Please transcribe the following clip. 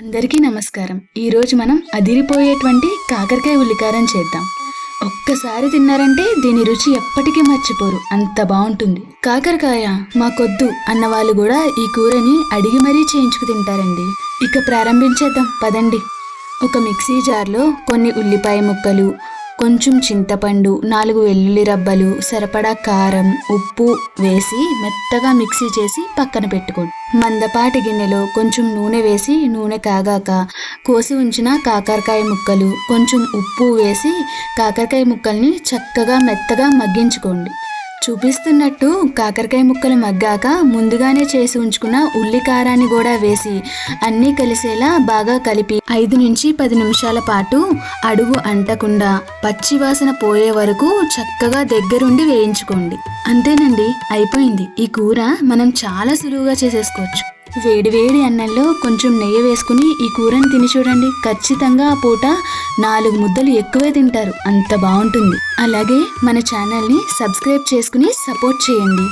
అందరికీ నమస్కారం. ఈరోజు మనం అదిరిపోయేటువంటి కాకరకాయ ఉల్లికారం చేద్దాం. ఒక్కసారి తిన్నారంటే దీని రుచి ఎప్పటికీ మర్చిపోరు. అంత బాగుంటుంది కాకరకాయ మాకొద్దు అన్న వాళ్ళు కూడా ఈ కూరని అడిగి మరీ చేయించుకు తింటారండి. ఇక ప్రారంభించేద్దాం. పదండి. ఒక మిక్సీ జార్లో కొన్ని ఉల్లిపాయ ముక్కలు కొంచెం చింతపండు నాలుగు వెల్లుల్లి రబ్బలు సరిపడా కారం ఉప్పు వేసి మెత్తగా మిక్సీ చేసి పక్కన పెట్టుకోండి. మందపాటి గిన్నెలో కొంచెం నూనె వేసి నూనె కాగాక కోసి ఉంచిన కాకరకాయ ముక్కలు కొంచెం ఉప్పు వేసి కాకరకాయ ముక్కల్ని చక్కగా మెత్తగా మగ్గించుకోండి. చూపిస్తున్నట్టు కాకరకాయ ముక్కలు మగ్గాక ముందుగానే చేసి ఉంచుకున్న ఉల్లి కారాన్ని కూడా వేసి అన్నీ కలిసేలా బాగా కలిపి ఐదు నుంచి పది నిమిషాల పాటు అడుగు అంటకుండా పచ్చి వాసన పోయే వరకు చక్కగా దగ్గరుండి వేయించుకోండి. అంతేనండి అయిపోయింది. ఈ కూర మనం చాలా సులువుగా చేసేసుకోవచ్చు. వేడి వేడి అన్నంలో కొంచెం నెయ్యి వేసుకుని ఈ కూరని తిని చూడండి. ఖచ్చితంగా ఆ పూట నాలుగు ముద్దలు ఎక్కువే తింటారు. అంత బాగుంటుంది. అలాగే మన ఛానల్ని సబ్స్క్రైబ్ చేసుకుని సపోర్ట్ చేయండి.